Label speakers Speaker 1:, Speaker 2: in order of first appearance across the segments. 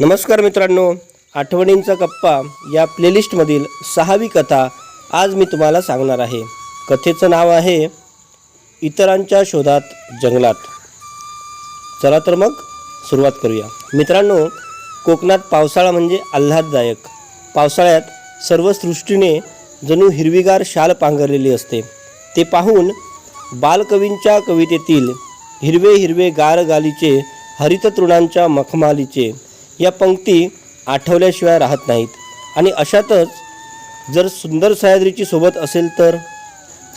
Speaker 1: नमस्कार मित्रांनो आठवणींचा कप्पा या प्लेलिस्टमधील सहावी कथा आज मी तुम्हाला सांगणार आहे. कथेचं नाव आहे इतरांच्या शोधात जंगलात. चला तर मग सुरुवात करूया. मित्रांनो कोकणात पावसाळा म्हणजे आल्हाददायक. पावसाळ्यात सर्व सृष्टीने जणू हिरवीगार शाल पांघरलेली असते. ते पाहून बालकवींच्या कवितेतील हिरवे हिरवे गार गालीचे हरित तृणांच्या मखमालीचे या पंक्ती आठवल्याशिवाय राहत नाहीत. आणि अशातच जर सुंदर सह्याद्रीची सोबत असेल तर?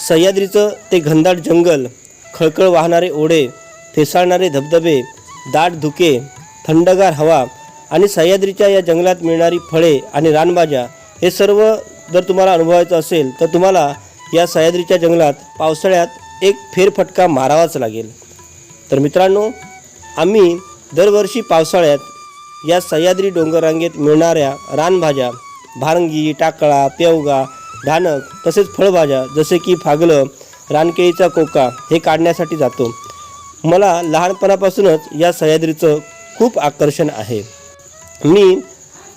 Speaker 1: सह्याद्रीचं ते घनदाट जंगल खळखळ वाहणारे ओढे फेसाळणारे धबधबे दाट धुके थंडगार हवा आणि सह्याद्रीच्या या जंगलात मिळणारी फळे आणि रानभाज्या हे सर्व जर तुम्हाला अनुभवायचं असेल तर तुम्हाला या सह्याद्रीच्या जंगलात पावसाळ्यात एक फेरफटका मारावाच लागेल. तर मित्रांनो आम्ही दरवर्षी पावसाळ्यात या सह्याद्री डोंगररांगेत मिळणाऱ्या रानभाज्या भारंगी टाकळा पेवगा धानक तसेच फळभाज्या जसे की फागलं रानकेळीचा कोका हे काढण्यासाठी जातो. मला लहानपणापासूनच या सह्याद्रीचं खूप आकर्षण आहे. मी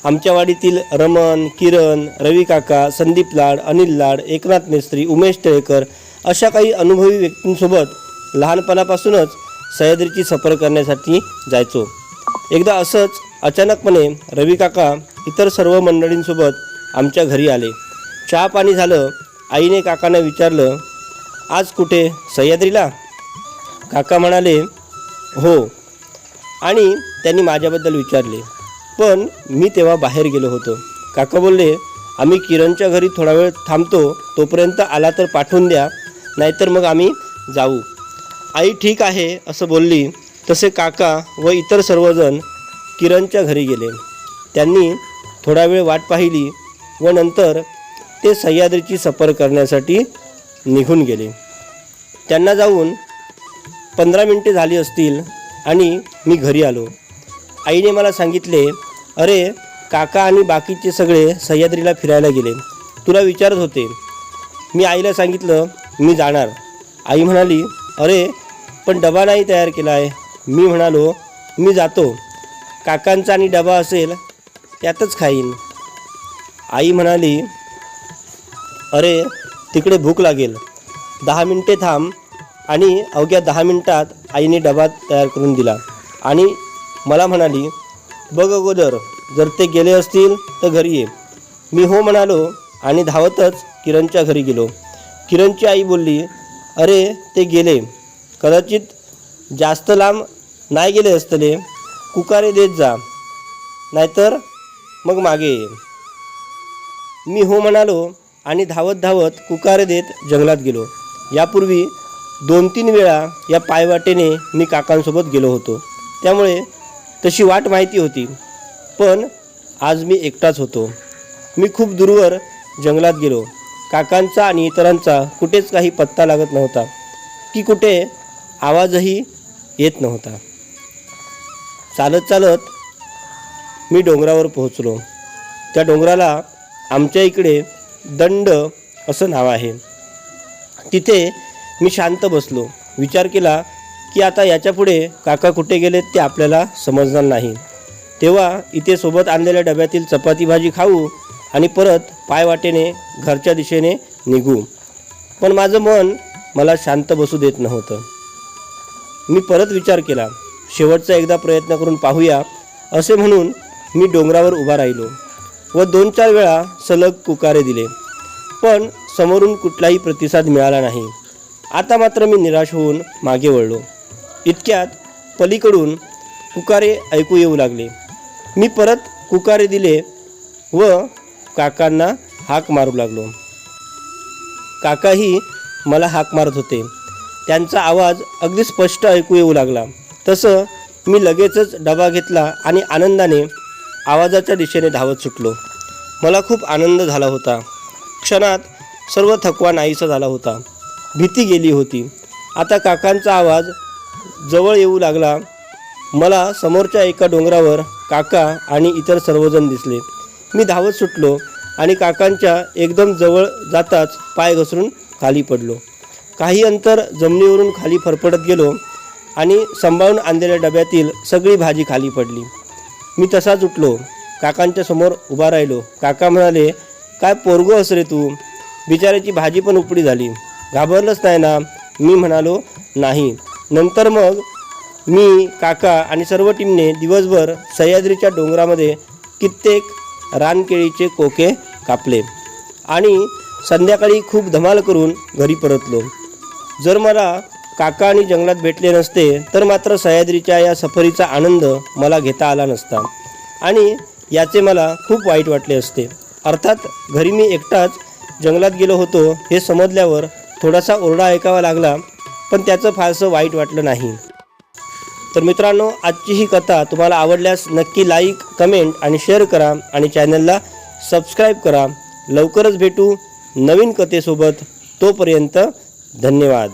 Speaker 1: आमच्या वाडीतील रमण किरण रवी काका संदीप लाड अनिल लाड एकनाथ मेस्त्री उमेश टेळकर अशा काही अनुभवी व्यक्तींसोबत लहानपणापासूनच सह्याद्रीची सफर करण्यासाठी जायचो. एकदा असंच अचानकपणे रवी काका इतर सर्व मंडळींसोबत आमच्या घरी आले. चहा पाणी झालं. आईने काकांना विचारलं आज कुठे? सह्याद्रीला? काका म्हणाले हो. आणि त्यांनी माझ्याबद्दल विचारले. पण मी तेव्हा बाहेर गेलो होतो. काका बोलले आम्ही किरणच्या घरी थोडा वेळ थांबतो. तोपर्यंत आला तर पाठवून द्या. नाहीतर मग आम्ही जाऊ. आई ठीक आहे असं बोलली. तसे काका व इतर सर्वजण किरणच्या घरी गेले. त्यांनी थोडा वेळ वाट पाहिली व नंतर ते सह्याद्रीची सफर करण्यासाठी निघून गेले. त्यांना जाऊन पंधरा मिनटे झाली असतील आणि मी घरी आलो. आईने मला सांगितले अरे काका आणि बाकीचे सगळे सह्याद्रीला फिरायला गेले. तुला विचारत होते. मी आईला सांगितलं मी जाणार. आई म्हणाली अरे पण डबा नाही तयार केला आहे मी म्हणालो मी जातो. काकांचा आणि डबा असेल त्यातच खाईन. आई म्हणाली अरे तिकडे भूक लागेल. दहा मिनटे थांब. आणि अवघ्या दहा मिनटात आईने डबा तयार करून दिला. आणि मला म्हणाली बघ अगोदर जर ते गेले असतील तर घरी ये. मी हो म्हणालो आणि धावतच किरणच्या घरी गेलो. किरणची आई बोलली अरे ते गेले. कदाचित जास्त लांब नाही गेले असतले. कुकारे देत जा नाहीतर मग मागे ये. मी हो म्हणालो आणि धावत धावत कुकारे देत जंगलात गेलो. यापूर्वी दोन तीन वेळा या पायवाटेने मी काकांसोबत गेलो होतो. त्यामुळे तशी वाट माहिती होती. पण आज मी एकटाच होतो. मी खूप दूरवर जंगलात गेलो. काकांचा आणि इतरांचा कुठेच काही पत्ता लागत नव्हता. की कुठे आवाजही येत नव्हता. चालत चालत मी डोंगरावर पोहोचलो. त्या डोंगराला आमच्या इकडे दंड असं नाव आहे. तिथे मी शांत बसलो. विचार केला की आता याच्यापुढे काका कुठे गेलेत ते आपल्याला समजणार नाही. तेव्हा इथे सोबत आणलेल्या डब्यातील चपाती भाजी खाऊ आणि परत पायवाटेने घरच्या दिशेने निघू. पण माझं मन मला शांत बसू देत नव्हतं. मी परत विचार केला. शेवटचा एकदा प्रयत्न करून पाहूया असे म्हणून मी डोंगरावर उभा राहिलो व दोन चार वेळा सलग पुकारे दिले. पण समोरून कुठलाही प्रतिसाद मिळाला नाही. आता मात्र मी निराश होऊन मागे वळलो. इतक्यात पलीकडून कुकारे ऐकू येऊ लागले. मी परत कुकारे दिले व काकांना हाक मारू लागलो. काकाही मला हाक मारत होते. त्यांचा आवाज अगदी स्पष्ट ऐकू येऊ लागला. तसं मी लगेचच डबा घेतला आणि आनंदाने आवाजाच्या दिशेने धावत सुटलो. मला खूप आनंद झाला होता. क्षणात सर्व थकवा नाहीसा झाला होता. भीती गेली होती. आता काकांचा आवाज जवळ येऊ लागला. मला समोरच्या एका डोंगरावर काका आणि इतर सर्वजण दिसले. मी धावत सुटलो आणि काकांच्या एकदम जवळ जाताच पाय घसरून खाली पडलो. काही अंतर जमिनीवरून खाली फरफडत गेलो. आणि सांभाळून आणलेल्या डब्यातील सगळी भाजी खाली पडली. मी तसाच उठलो. काकांच्या समोर उभा राहिलो. काका म्हणाले काय पोरगो अस रे तू? बिचाऱ्याची भाजी पण उपडी झाली. घाबरलंच नाही ना? मी म्हणालो नाही. नंतर मग मी काका आणि सर्व टीमने दिवसभर सह्याद्रीच्या डोंगरामध्ये कित्येक रानकेळीचे कोके कापले आणि संध्याकाळी खूप धमाल करून घरी परतलो. जर मला काका आणि जंगलात भेटले नसते तर मात्र सह्याद्रीच्या या सफरीचा आनंद मला घेता आला नसता. आणि याचे मला खूप वाईट वाटले असते. अर्थात घरी मी एकटाच जंगलात गेलो होतो हे समजल्यावर थोडासा ओरडा ऐकावा लागला पण त्याचं फारसं वाईट वाटलं नाही. तर मित्रांनो आजची ही कथा तुम्हाला आवडल्यास नक्की लाईक कमेंट आणि शेअर करा आणि चॅनलला सबस्क्राईब करा. लवकरच भेटू नवीन कथेसोबत. तोपर्यंत धन्यवाद.